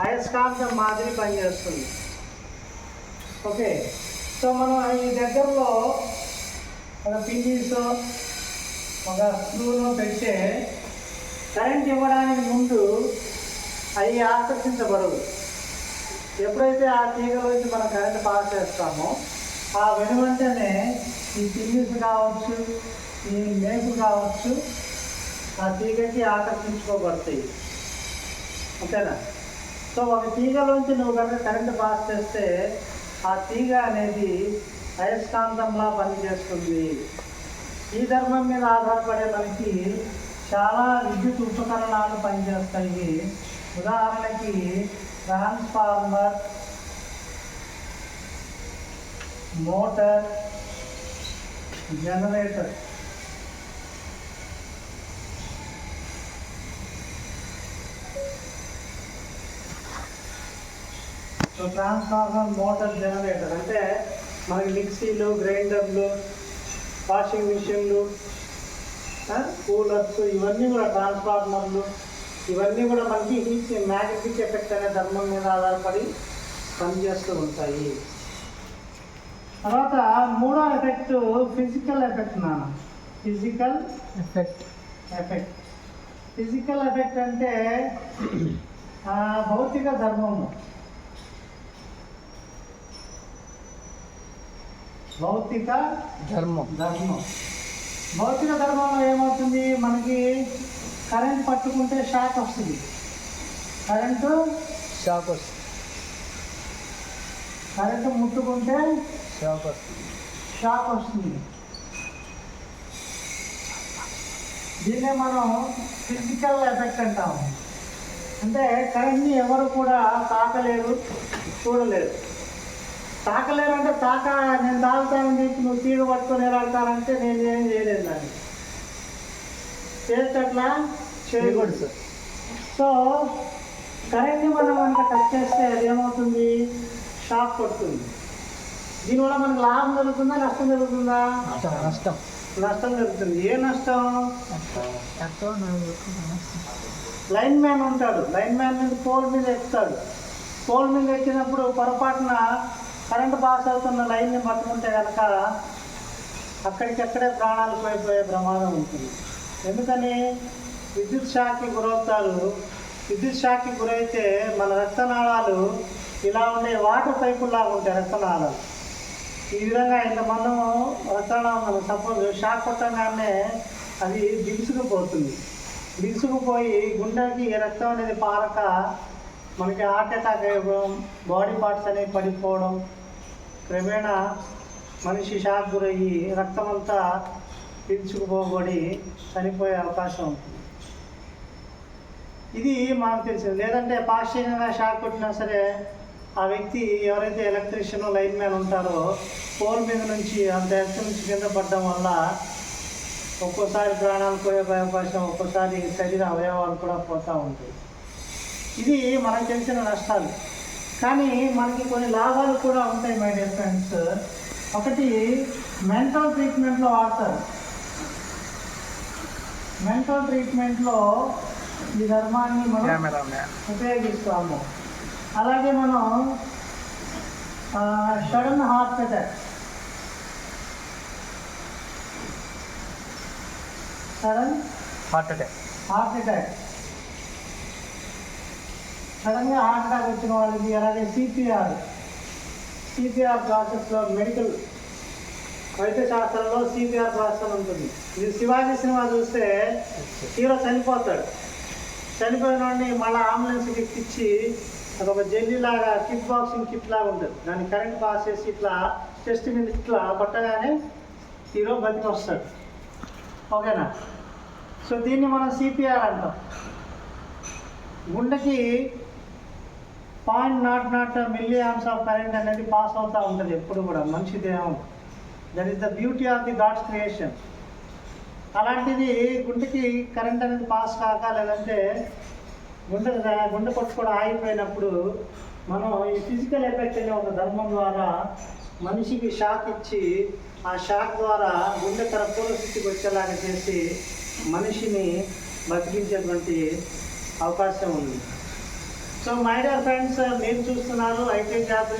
అయస్కాంతం మాదిరి పనిచేస్తుంది. ఓకే. సో మనం ఈ దగ్గరలో ఒక పిన్నీస్ ఒక స్క్రూలో పెడితే కరెంట్ ఇవ్వడానికి ముందు అవి ఆకర్షించబడవు ఎప్పుడైతే ఆ తీగలోంచి మనం కరెంట్ పాస్ చేస్తామో ఆ వెనువంటనే ఈ పిన్నిస్ కావచ్చు ఈ మేపు కావచ్చు ఆ తీగకి ఆకర్షించుకోబడతాయి. ఓకేనా? సో ఒక తీగలోంచి నువ్వు కనుక కరెంట్ పాస్ చేస్తే ఆ తీగ అనేది అయస్కాంతంలా పనిచేస్తుంది. ఈ ధర్మం మీద ఆధారపడే మనకి చాలా విద్యుత్ ఉపకరణాలు పనిచేస్తాయి. ఉదాహరణకి transformer motor generator. So transformer motor generator అంటే మనకి మిక్సీలు గ్రైండర్లు వాషింగ్ మిషన్లు కూలర్స్ ఇవన్నీ కూడా ట్రాన్స్ఫార్మర్లు ఇవన్నీ కూడా మనకి హీట్ మ్యాగ్నెటిక్ ఎఫెక్ట్ అనే ధర్మం మీద ఆధారపడి పనిచేస్తూ ఉంటాయి. తర్వాత మూడో ఎఫెక్ట్ ఫిజికల్ ఎఫెక్ట్ నాన్న. Physical effect effect physical effect అంటే భౌతిక ధర్మము. భౌతిక ధర్మం. ధర్మం. భౌతిక ధర్మంలో ఏమవుతుంది? మనకి కరెంట్ పట్టుకుంటే షాక్ వస్తుంది. కరెంటు? షాక్ వస్తుంది. కరెంటు ముట్టుకుంటే? షాక్ వస్తుంది. షాక్ వస్తుంది. దీన్నే మనం ఫిజికల్ ఎఫెక్ట్ అంటాము. అంటే కరెంట్ని ఎవరు కూడా తాకలేరు చూడలేరు తాకలేరు అంటే తాక నేను తాగుతానని చెప్పి నువ్వు తీగ పట్టుకొని ఎలాడతానంటే నేను ఏం చేయలేదు దాన్ని చేస్తే అట్లా చేయకూడదు సార్. సో కరెంట్ని మనం కనుక టచ్ చేస్తే అది ఏమవుతుంది? షాక్ కొడుతుంది. దీనివల్ల మనకు లాభం జరుగుతుందా నష్టం జరుగుతుందా? నష్టం. నష్టం జరుగుతుంది. ఏ నష్టం? నష్టం. లైన్ మ్యాన్ ఉంటాడు. లైన్ మ్యాన్ మీద పోల్ మీద ఎక్కుతాడు. పోల్ మీద ఎక్కినప్పుడు పొరపాటున కరెంట్ పాస్ అవుతున్న లైన్ని పట్టుకుంటే కనుక అక్కడికక్కడే ప్రాణాలు పోయిపోయే ప్రమాదం ఉంటుంది. ఎందుకని? విద్యుత్ షాక్కి గురవుతారు. విద్యుత్ షాక్కి గురైతే మన రక్తనాళాలు ఇలా ఉండే వాటర్ పైపుల్లాగా ఉంటాయి రక్తనాళాలు. ఈ విధంగా ఇంత మనం రక్తనాళం సపోజ్ షాక్ కొట్టగానే అది దిగుసుకుపోతుంది దిగుసుకుపోయి గుండెకి రక్తం అనేది పారక మనకి హార్ట్ అటాక్ అయ్యడం బాడీ పార్ట్స్ అనేవి పడిపోవడం క్రమేణ మనిషి షాక్ గురయ్యి రక్తం అంతా పీల్చుకుపోబడి చనిపోయే అవకాశం ఉంటుంది ఇది మనకు తెలిసింది. లేదంటే పాశ్చర్యంగా షాక్ కొట్టినా సరే ఆ వ్యక్తి ఎవరైతే ఎలక్ట్రీషియన్ లైన్ మ్యాన్ ఉంటారో పోల్ మీద నుంచి అంత ఎత్తు నుంచి కింద పడడం వల్ల ఒక్కోసారి ప్రాణాలు పోయే అవకాశం ఒక్కోసారి శరీర అవయవాలు కూడా పోతూ ఉంటాయి. ఇది మనకు తెలిసిన నష్టాలు. కానీ మనకి కొన్ని లాభాలు కూడా ఉంటాయి మై డియర్ ఫ్రెండ్స్ ఒకటి మెంటల్ ట్రీట్మెంట్లో వాడతారు. మెంటల్ ట్రీట్మెంట్లో ఈ ధర్మాన్ని మనం ఉపయోగిస్తాము. అలాగే మనం sudden heart attack. Sudden heart attack heart attack. సడన్గా హార్ట్ అటాక్ వచ్చిన వాళ్ళకి అలాగే సిపిఆర్ సిపిఆర్ ప్రాసెస్లో మెడికల్ వైద్య శాస్త్రంలో సిపిఆర్ ప్రాసెస్ ఉంటుంది. ఇది శివాజీ సినిమా చూస్తే హీరో చనిపోతాడు. చనిపోయిన వాడిని మళ్ళీ అంబులెన్స్కి ఎక్కించి అదొక జెల్లీ లాగా కిక్ బాక్సింగ్ కిట్ లాగా ఉంటుంది. దాన్ని కరెంట్ పాస్ చేసి ఇట్లా చెస్ట్ మీద ఇట్లా పట్టగానే హీరో బతికి వస్తాడు. ఓకేనా? సో దీన్ని మనం సిపిఆర్ అంటాం. గుండెకి point nought nought milli of current అనేది పాస్ అవుతూ ఉంటుంది ఎప్పుడు కూడా. మనిషి దేహం that is the beauty of the God's creation అలాంటిది గుండెకి కరెంట్ అనేది పాస్ కాక లేదంటే గుండె గుండె కొట్టుకోవడం ఆగిపోయినప్పుడు మనం ఈ ఫిజికల్ ఎఫెక్ట్ అనే ఒక ధర్మం ద్వారా మనిషికి షాక్ ఇచ్చి ఆ షాక్ ద్వారా గుండె తన పూర్వ స్థితికి వచ్చేలాగా చేసి మనిషిని బతికించేటువంటి అవకాశం ఉంది. సో మై డియర్ ఫ్రెండ్స్ మీరు చూస్తున్నారు ఐటీ జాబ్.